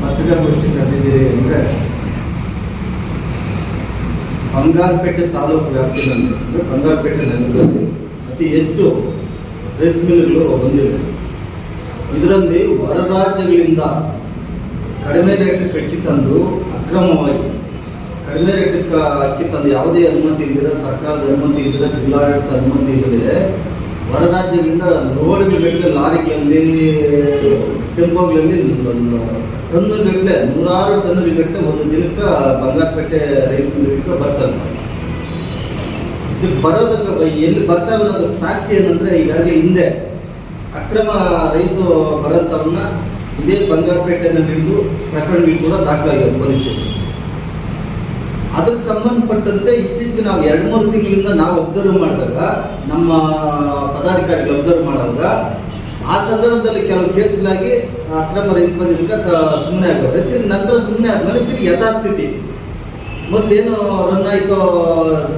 ಪತ್ರಿಕಾಗೋಷ್ಠಿ ಕರೆದಿದ್ದೀರಿ ಅಂದರೆ ಬಂಗಾರಪೇಟೆ ತಾಲೂಕು ವ್ಯಾಪ್ತಿಯಲ್ಲಿ ಅಂದರೆ ಬಂಗಾರಪೇಟೆ ನಗರದಲ್ಲಿ ಅತಿ ಹೆಚ್ಚು ರೈಸ್ ಮಿಲ್ಗಳು ಹೊಂದಿವೆ ಇದರಲ್ಲಿ ಹೊರ ರಾಜ್ಯಗಳಿಂದ ಕಡಿಮೆ ರೇಟ್ ಅಕ್ಕಿ ತಂದು ಅಕ್ರಮವಾಗಿ, ಕಡಿಮೆ ರೇಟಕ್ಕೆ ಅಕ್ಕಿ ತಂದು ಯಾವುದೇ ಅನುಮತಿ ಇಲ್ಲದೆ ಸರ್ಕಾರದ ಅನುಮತಿ ಇಲ್ಲದೆ ಜಿಲ್ಲಾಡಳಿತ ಅನುಮತಿ ಇಲ್ಲದೆ ಹೊರ ರಾಜ್ಯಗಳಿಂದ ರೋಡ್ಗಟ್ಟಲೆ ಲಾರಿಗಳಲ್ಲಿ, ಟೆಂಪೋಗಳಲ್ಲಿ ಟನ್ನುಗಟ್ಟಲೆ ನೂರಾರು ಟನ್ನುಗಟ್ಟಲೆ ಒಂದು ದಿನಕ್ಕೆ ಬಂಗಾರಪೇಟೆ ರೈಸ್ ಮಿಲ್ಗೆ ಬರ್ತಾರೆ ಇದು ಬರೋದಕ್ಕೆ, ಎಲ್ಲಿ ಬರ್ತಾವೆ ಅನ್ನೋದಕ್ಕೆ ಸಾಕ್ಷಿ ಏನಂದ್ರೆ, ಈಗಾಗಲೇ ಹಿಂದೆ ಅಕ್ರಮ ರೈಸು ಬರೋಂಥವನ್ನ ಇದೇ ಬಂಗಾರಪೇಟೆನಲ್ಲಿ ಹಿಡಿದು ಪ್ರಕರಣಗಳು ಕೂಡ ದಾಖಲಾಗಿದೆ ಪೊಲೀಸ್ ಸ್ಟೇಷನ್. ಅದಕ್ಕೆ ಸಂಬಂಧಪಟ್ಟಂತೆ ಇತ್ತೀಚೆಗೆ ನಾವು ಎರಡು ಮೂರು ತಿಂಗಳಿಂದ ನಾವು ಅಬ್ಸರ್ವ್ ಮಾಡಿದಾಗ, ನಮ್ಮ ಪದಾಧಿಕಾರಿಗಳು ಅಬ್ಸರ್ವ್ ಮಾಡಿದಾಗ, ಆ ಸಂದರ್ಭದಲ್ಲಿ ಕೆಲವು ಕೇಸ್ಗಳಾಗಿ ಅಕ್ರಮ ರೈಸ್ ಬಂದಿದ್ದಕ್ಕೆ ಸುಮ್ಮನೆ ಆಗೋರು. ತಿರುಗಿ ನಂತರ ಸುಮ್ಮನೆ ಆದಮೇಲೆ ತಿರುಗಿ ಯಥಾಸ್ಥಿತಿ. ಮೊದಲೇನು ರನ್ ಆಯಿತು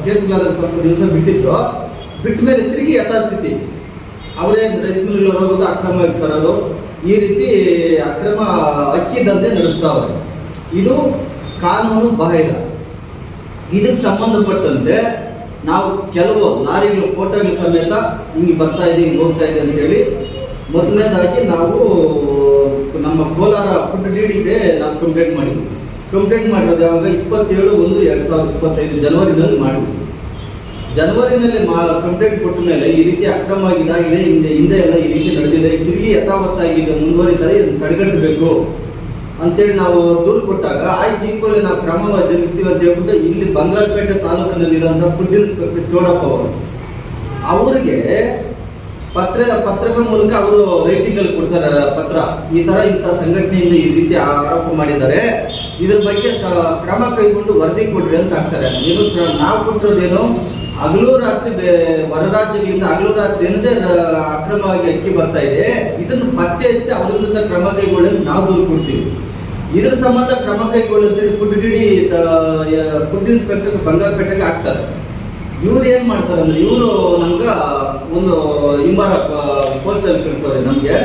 ಕೇಸ್ಗಳಾದಾಗ ಸ್ವಲ್ಪ ದಿವಸ ಬಿಟ್ಟಿದ್ರು ಬಿಟ್ಟ ಮೇಲೆ ತಿರುಗಿ ಯಥಾಸ್ಥಿತಿ. ಅವರೇ ರೈಸ್ ಮಿಲ್ ಹೋಗೋದು ಅಕ್ರಮವಾಗಿ ತರೋದು ಈ ರೀತಿ ಅಕ್ರಮ ಅಕ್ಕಿ ದಂಧೆ ನಡೆಸ್ತಾವ್ರೆ. ಇದು ಕಾನೂನು ಬಾಹಿರ. ಇದಕ್ಕೆ ಸಂಬಂಧಪಟ್ಟಂತೆ ನಾವು ಕೆಲವು ಲಾರಿಗಳು ಫೋಟೋಗಳ ಸಮೇತ ಹಿಂಗೆ ಬರ್ತಾ ಇದೆ, ಹಿಂಗೆ ಹೋಗ್ತಾ ಇದೆ ಅಂತೇಳಿ ಮೊದಲನೇದಾಗಿ ನಾವು ನಮ್ಮ ಕೋಲಾರ ಫುಡ್ ಡಿಗೆ ನಾವು ಕಂಪ್ಲೇಂಟ್ ಮಾಡಿದ್ವಿ. ಕಂಪ್ಲೇಂಟ್ ಮಾಡಿರೋದು ಯಾವಾಗ? ಇಪ್ಪತ್ತೇಳು ಒಂದು ಎರಡು ಸಾವಿರದ ಇಪ್ಪತ್ತೈದು ಜನವರಿನಲ್ಲಿ ಮಾಡಿದ್ವಿ. ಜನವರಿನಲ್ಲಿ ಮಾ ಕಂಪ್ಲೇಂಟ್ ಕೊಟ್ಟ ಮೇಲೆ ಈ ರೀತಿ ಅಕ್ರಮ ಇದಾಗಿದೆ ಹಿಂದೆ ಹಿಂದೆ ಎಲ್ಲ ಈ ರೀತಿ ನಡೆದಿದೆ, ತಿರುಗಿ ಯಥಾವತ್ತಾಗಿದೆ ಮುಂದುವರಿಸಿದರೆ ಇದನ್ನು ತಡೆಗಟ್ಟಬೇಕು ಅಂತೇಳಿ ನಾವು ದೂರು ಕೊಟ್ಟಾಗ, ಆಯ್ತು ತಿಂಗಳಲ್ಲಿ ನಾವು ಕ್ರಮ ಜರುಗಿಸ್ತೀವಿ ಅಂತ ಹೇಳ್ಬಿಟ್ಟು ಇಲ್ಲಿ ಬಂಗಾರಪೇಟೆ ತಾಲೂಕಿನಲ್ಲಿರುವಂಥ ಫುಡ್ ಇನ್ಸ್ಪೆಕ್ಟರ್ ಚೋಡಪ್ಪ ಅವರು, ಅವರಿಗೆ ಪತ್ರ ಪತ್ರದ ಮೂಲಕ ಅವರು ರೈಟಿಂಗ್ ಅಲ್ಲಿ ಕೊಡ್ತಾರೆ, ಪತ್ರ. ಈ ತರ ಇಂಥ ಸಂಘಟನೆಯಿಂದ ಈ ರೀತಿ ಆರೋಪ ಮಾಡಿದ್ದಾರೆ. ಇದ್ರ ಬಗ್ಗೆ ಕ್ರಮ ಕೈಗೊಂಡು ವರದಿ ಕೊಡ್ರಿ ಅಂತ ಹಾಕ್ತಾರೆ ಇದು ನಾವು ಕೊಟ್ಟಿರೋದೇನು ಹಗಲು ರಾತ್ರಿ ಹೊರ ರಾಜ್ಯಗಳಿಂದ ಹಗಲು ರಾತ್ರಿ ರ- ಅಕ್ರಮವಾಗಿ ಅಕ್ಕಿ ಬರ್ತಾ ಇದೆ. ಇದನ್ನು ಪತ್ತೆ ಹಚ್ಚಿ ಅವ್ರ ವಿರುದ್ಧ ಕ್ರಮ ಕೈಗೊಳ್ಳಲು ನಾವು ದೂರು ಕೊಡ್ತೀವಿ. ಇದ್ರ ಸಂಬಂಧ ಕ್ರಮ ಕೈಗೊಳ್ಳಿ ಅಂತೇಳಿ ಫುಡ್ ಇನ್ಸ್ಪೆಕ್ಟರ್ ಬಂಗಾರಪೇಟೆಗೆ ಹಾಕ್ತಾರೆ ಇವ್ರು ಏನ್ ಮಾಡ್ತಾರೆ ಅಂದ್ರೆ ಇವರು ನಮ್ಗ ಒಂದು ಇಂಬಾರ ಪೋಸ್ಟಲ್ಲಿ ಕಳಿಸೋರಿ ನಮ್ಗೆ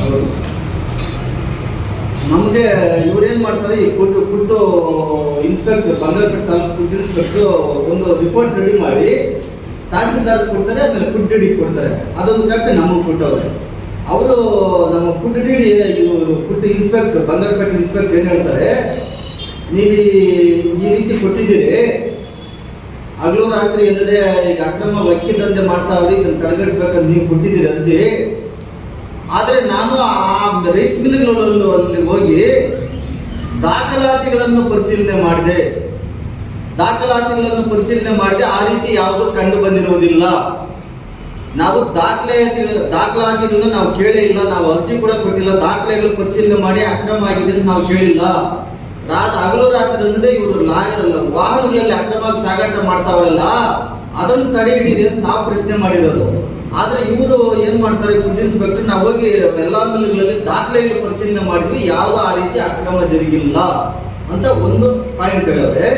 ಹೌದು. ನಮ್ಗೆ ಇವ್ರು ಮಾಡ್ತಾರೆ, ಈ food food inspector, Bangarapete taluk food inspector ಒಂದು ರಿಪೋರ್ಟ್ ರೆಡಿ ಮಾಡಿ ತಹಸೀಲ್ದಾರ್ ಕೊಡ್ತಾರೆ, ಆಮೇಲೆ ಫುಡ್ ಡಿಡಿ ಕೊಡ್ತಾರೆ. ಅದೊಂದು ಕಾಪಿ ನಮಗೆ ಕೊಟ್ಟವ್ರೆ ಅವರು. ನಮ್ಮ ಫುಡ್ ಡಿಡಿ ಇವರು ಫುಡ್ ಇನ್ಸ್ಪೆಕ್ಟರ್ ಬಂಗಾರಪೇಟೆ ಇನ್ಸ್ಪೆಕ್ಟರ್ ಏನು ಹೇಳ್ತಾರೆ, ನೀವು ಈ- ರೀತಿ ಕೊಟ್ಟಿದ್ದೀರಿ ಹಗಲು ರಾತ್ರಿ ಎಲ್ಲದೆ ಈಗ ಅಕ್ರಮ ದಂಧೆ ಮಾಡ್ತಾವ್ರಿ ಇದನ್ನ ತಡೆಗಟ್ಟಬೇಕಂತ ನೀವು ಕೊಟ್ಟಿದ್ದೀರಿ ಅರ್ಜಿ. ಆದರೆ ನಾನು ಆ ರೈಸ್ ಮಿಲ್ಗಳಲ್ಲಿ ಹೋಗಿ ದಾಖಲಾತಿಗಳನ್ನು ಪರಿಶೀಲನೆ ಮಾಡಿದೆ. ದಾಖಲಾತಿಗಳನ್ನು ಪರಿಶೀಲನೆ ಮಾಡಿದೆ. ಆ ರೀತಿ ಯಾವುದು ಕಂಡು ಬಂದಿರುವುದಿಲ್ಲ. ನಾವು ದಾಖಲೆ ದಾಖಲಾತಿಗಳನ್ನು ನಾವು ಕೇಳೇ ಇಲ್ಲ. ನಾವು ಅರ್ಜಿ ಕೂಡ ಕೊಟ್ಟಿಲ್ಲ. ದಾಖಲೆಗಳು ಪರಿಶೀಲನೆ ಮಾಡಿ ಅಕ್ರಮ ಆಗಿದೆ ಅಂತ ನಾವು ಕೇಳಿಲ್ಲ. ರಾತ್ ಹಗಲು ರಾತ್ರಿ ಅನ್ನೋದೇ ಇವರು ಲಾಯರಲ್ಲ ವಾಹನಗಳಲ್ಲಿ ಅಕ್ರಮವಾಗಿ ಸಾಗಾಟ ಮಾಡ್ತಾವ್ರಲ್ಲ, ಅದನ್ನು ತಡೆ ಅಂತ ನಾವು ಪ್ರಶ್ನೆ ಮಾಡಿರೋದು. ಆದ್ರೆ ಇವರು ಏನ್ ಮಾಡ್ತಾರೆ ಫುಡ್ ಇನ್ಸ್ಪೆಕ್ಟರ್, ನಾವು ಹೋಗಿ ಎಲ್ಲಾ ಮಿಲ್ಗಳಲ್ಲಿ ದಾಖಲೆಗಳು ಪರಿಶೀಲನೆ ಮಾಡಿದ್ವಿ, ಯಾವ್ದು ಆ ರೀತಿ ಅಕ್ರಮ ಜರುಗಿಲ್ಲ ಅಂತ ಒಂದು ಪಾಯಿಂಟ್ ಹೇಳವ್ರೆ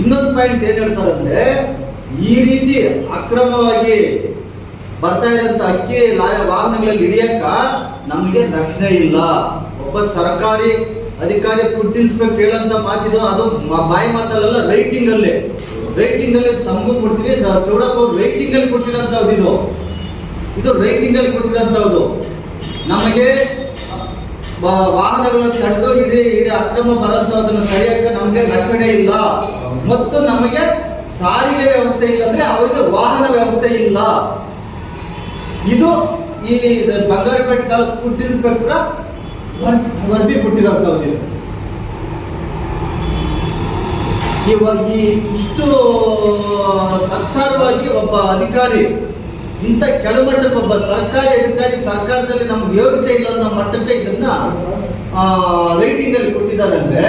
ಇನ್ನೊಂದು ಪಾಯಿಂಟ್ ಏನ್ ಹೇಳ್ತಾರೆ ಅಂದ್ರೆ ಈ ರೀತಿ ಅಕ್ರಮವಾಗಿ ಬರ್ತಾ ಇರೋಂಥ ಅಕ್ಕಿ ವಾಹನಗಳಲ್ಲಿ ಹಿಡಿಯಕ್ಕ ನಮಗೆ ರಕ್ಷಣೆ ಇಲ್ಲ. ಒಬ್ಬ ಸರ್ಕಾರಿ ಅಧಿಕಾರಿ ಇನ್ಸ್ಪೆಕ್ಟ್ ಹೇಳಂತ ಮಾತಿದು, ಅದು ಬಾಯಿ ಮಾತಲ್ಲ ರೈಟಿಂಗ್ ಅಲ್ಲಿ ರೈಟಿಂಗ್ ಅಲ್ಲಿ ತಮಗೂ ಕೊಡ್ತೀವಿ ಚೌಡಪ್ಪ ಅವ್ರು ರೈಟಿಂಗ್ ಅಲ್ಲಿ ಕೊಟ್ಟಿರೋಂಥದ್ದು ಇದು. ಇದು ರೈಟಿಂಗ್ ಅಲ್ಲಿ ಕೊಟ್ಟಿರೋಂಥದ್ದು ನಮಗೆ ವಾಹನಗಳನ್ನು ತಡೆದು ಇಡೀ ಇಡೀ ಅಕ್ರಮ ಬರೋಂಥದ್ದನ್ನು ತಡೆಯಕ್ಕೆ ನಮಗೆ ರಕ್ಷಣೆ ಇಲ್ಲ. ಮತ್ತು ನಮಗೆ ಸಾರಿಗೆ ವ್ಯವಸ್ಥೆ ಇಲ್ಲ ಅಂದ್ರೆ ಅವರಿಗೆ ವಾಹನ ವ್ಯವಸ್ಥೆ ಇಲ್ಲ. ಇದು ಈ ಬಂಗಾರಪೇಟೆ ತಾಲೂಕು ಫುಡ್ ಇನ್ಸ್ಪೆಕ್ಟರ್ ವರದಿ ಕೊಟ್ಟಿರೋಂಥದ್ದು ಇದು. ಇವಾಗ ಈ ಇಷ್ಟು ತತ್ಸಾರವಾಗಿ ಒಬ್ಬ ಅಧಿಕಾರಿ, ಇಂಥ ಕೆಳಮಟ್ಟಕ್ಕೆ ಒಬ್ಬ ಸರ್ಕಾರಿ ಅಧಿಕಾರಿ ಸರ್ಕಾರದಲ್ಲಿ ನಮ್ಗೆ ಯೋಗ್ಯತೆ ಇಲ್ಲ ಅನ್ನೋ ಮಟ್ಟಕ್ಕೆ ಇದನ್ನ ರೈಟಿಂಗ್ ಅಲ್ಲಿ ಕೊಟ್ಟಿದ್ದಾರೆ ಅಂದ್ರೆ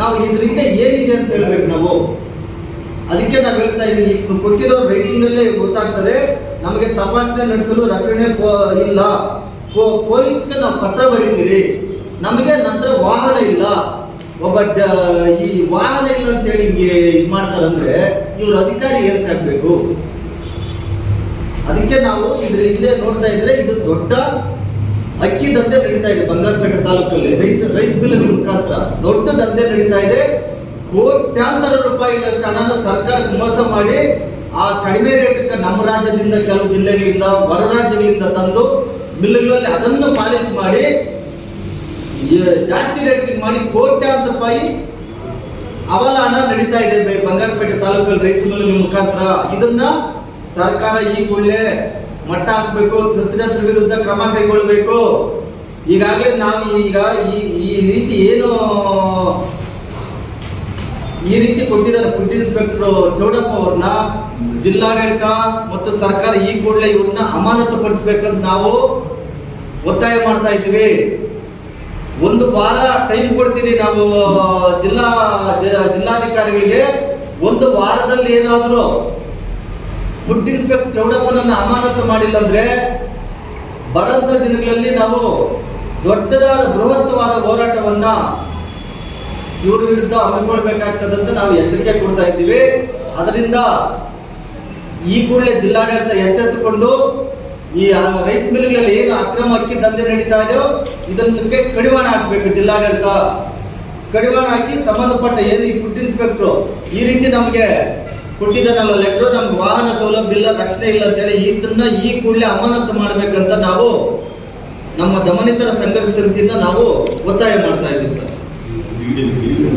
ನಾವು ಇದರಿಂದ ಏನಿದೆ ಅಂತ ಹೇಳ್ಬೇಕು ನಾವು ಅದಕ್ಕೆ ನಾವು ಹೇಳ್ತಾ ಇದ್ದೀವಿ ಇದು ಕೊಟ್ಟಿರೋ ರೈಟಿಂಗ್ ಅಲ್ಲೇ ಗೊತ್ತಾಗ್ತದೆ, ನಮಗೆ ತಪಾಸಣೆ ನಡೆಸಲು ರಕ್ಷಣೆ ಇಲ್ಲ ಪೊಲೀಸ್ಗೆ ನಾವು ಪತ್ರ ಬರೀತೀರಿ. ನಮಗೆ ನಂತರ ವಾಹನ ಇಲ್ಲ. ಒಬ್ಬ ಈ ವಾಹನ ಇಲ್ಲ ಅಂತೇಳಿ ಹಿಂಗೆ ಇದು ಮಾಡ್ತಾರಂದ್ರೆ ಇವ್ರ ಅಧಿಕಾರಿ ಏನ್ಕಾಗ್ಬೇಕು ಅದಕ್ಕೆ ನಾವು ಇದ್ರ ಹಿಂದೆ ನೋಡ್ತಾ ಇದ್ರೆ ಇದು ದೊಡ್ಡ ಅಕ್ಕಿ ದಂಧೆ ನಡೀತಾ ಇದೆ ಬಂಗಾರಪೇಟೆ ತಾಲೂಕಲ್ಲಿ. ರೈಸ್ ರೈಸ್ ಬಿಲ್ ಮುಖಾಂತರ. ದೊಡ್ಡ ದಂಧೆ ನಡೀತಾ ಇದೆ. ಕೋಟ್ಯಾಂತರ ರೂಪಾಯಿಗಳಷ್ಟು ಹಣನ ಸರ್ಕಾರಕ್ಕೆ ಮೋಸ ಮಾಡಿ, ಆ ಕಡಿಮೆ ರೇಟ್ ನಮ್ಮ ರಾಜ್ಯದಿಂದ ಕೆಲವು ಜಿಲ್ಲೆಗಳಿಂದ, ಹೊರ ರಾಜ್ಯಗಳಿಂದ ತಂದು ಮಿಲ್ಗಳಲ್ಲಿ ಅದನ್ನು ಪಾಲಿಸ್ ಮಾಡಿ ಜಾಸ್ತಿ ರೇಟ್ ಮಾಡಿ ಕೋಟ್ಯಾಂತರ ರೂಪಾಯಿ ಅವಲಾನ ನಡೀತಾ ಇದೆ ಬಂಗಾರಪೇಟೆ ತಾಲೂಕಲ್ಲಿ ರೈಸ್ ಮಿಲ್ ಮುಖಾಂತರ. ಇದನ್ನ ಸರ್ಕಾರ ಈ ಕೂಡಲೇ ಮಟ್ಟ ಹಾಕಬೇಕು ತಪ್ಪಿದಸ್ತರ ವಿರುದ್ಧ ಕ್ರಮ ಕೈಗೊಳ್ಳಬೇಕು. ಈಗಾಗಲೇ ನಾವು ಈಗ ಈ ರೀತಿ ಏನು ಈ ರೀತಿ ಕೊಟ್ಟಿದ್ದಾರೆ ಫುಡ್ ಇನ್ಸ್ಪೆಕ್ಟರ್ ಚೌಡಪ್ಪ ಅವ್ರನ್ನ ಜಿಲ್ಲಾಡಳಿತ ಮತ್ತು ಸರ್ಕಾರ ಈ ಕೂಡಲೇ ಇವ್ರನ್ನ ಅಮಾನತು ಪಡಿಸ್ಬೇಕಂತ ನಾವು ಒತ್ತಾಯ ಮಾಡ್ತಾ ಇದ್ದೀವಿ. ಒಂದು ವಾರ ಟೈಮ್ ಕೊಡ್ತೀನಿ ನಾವು, ಜಿಲ್ಲಾ ಜಿಲ್ಲಾಧಿಕಾರಿಗಳಿಗೆ. ಒಂದು ವಾರದಲ್ಲಿ ಏನಾದರೂ ಫುಡ್ ಇನ್ಸ್ಪೆಕ್ಟರ್ ಚೌಡಪ್ಪನನ್ನ ಅಮಾನತು ಮಾಡಿಲ್ಲ ಅಂದ್ರೆ ಬರಂತ ದಿನಗಳಲ್ಲಿ ನಾವು ದೊಡ್ಡದಾದ ಬೃಹತ್ವಾದ ಹೋರಾಟವನ್ನ ಇವ್ರ ವಿರುದ್ಧ ಹಮ್ಮಿಕೊಳ್ಬೇಕಾಗ್ತದಂತ ನಾವು ಎಚ್ಚರಿಕೆ ಕೊಡ್ತಾ ಇದ್ದೀವಿ. ಅದರಿಂದ ಈ ಕೂಡಲೇ ಜಿಲ್ಲಾಡಳಿತ ಎಚ್ಚೆತ್ತುಕೊಂಡು ಈ ರೈಸ್ ಮಿಲ್ಗಳಲ್ಲಿ ಏನು ಅಕ್ರಮ ಅಕ್ಕಿ ದಂಧೆ ನಡೀತಾ ಇದೆಯೋ ಇದಕ್ಕೆ ಕಡಿವಾಣ ಹಾಕ್ಬೇಕು ಜಿಲ್ಲಾಡಳಿತ. ಕಡಿವಾಣ ಹಾಕಿ ಸಂಬಂಧಪಟ್ಟ ಏನು ಈ ಫುಡ್ ಇನ್ಸ್ಪೆಕ್ಟ್ರು ಈ ರೀತಿ ನಮಗೆ ಕೊಟ್ಟಿದ್ದಾನಲ್ಲ ಲೆಟ್ರು, ನಮ್ಗೆ ವಾಹನ ಸೌಲಭ್ಯ ಇಲ್ಲ, ರಕ್ಷಣೆ ಇಲ್ಲ ಅಂತೇಳಿ ಇದನ್ನ ಈ ಕೂಡಲೇ ಅಮಾನತು ಮಾಡ್ಬೇಕಂತ ನಾವು ನಮ್ಮ ದಮನಿತರ ಸಂಘರ್ಷ ನಾವು ಒತ್ತಾಯ ಮಾಡ್ತಾ ಇದ್ದೀವಿ ಸರ್. you didn't feel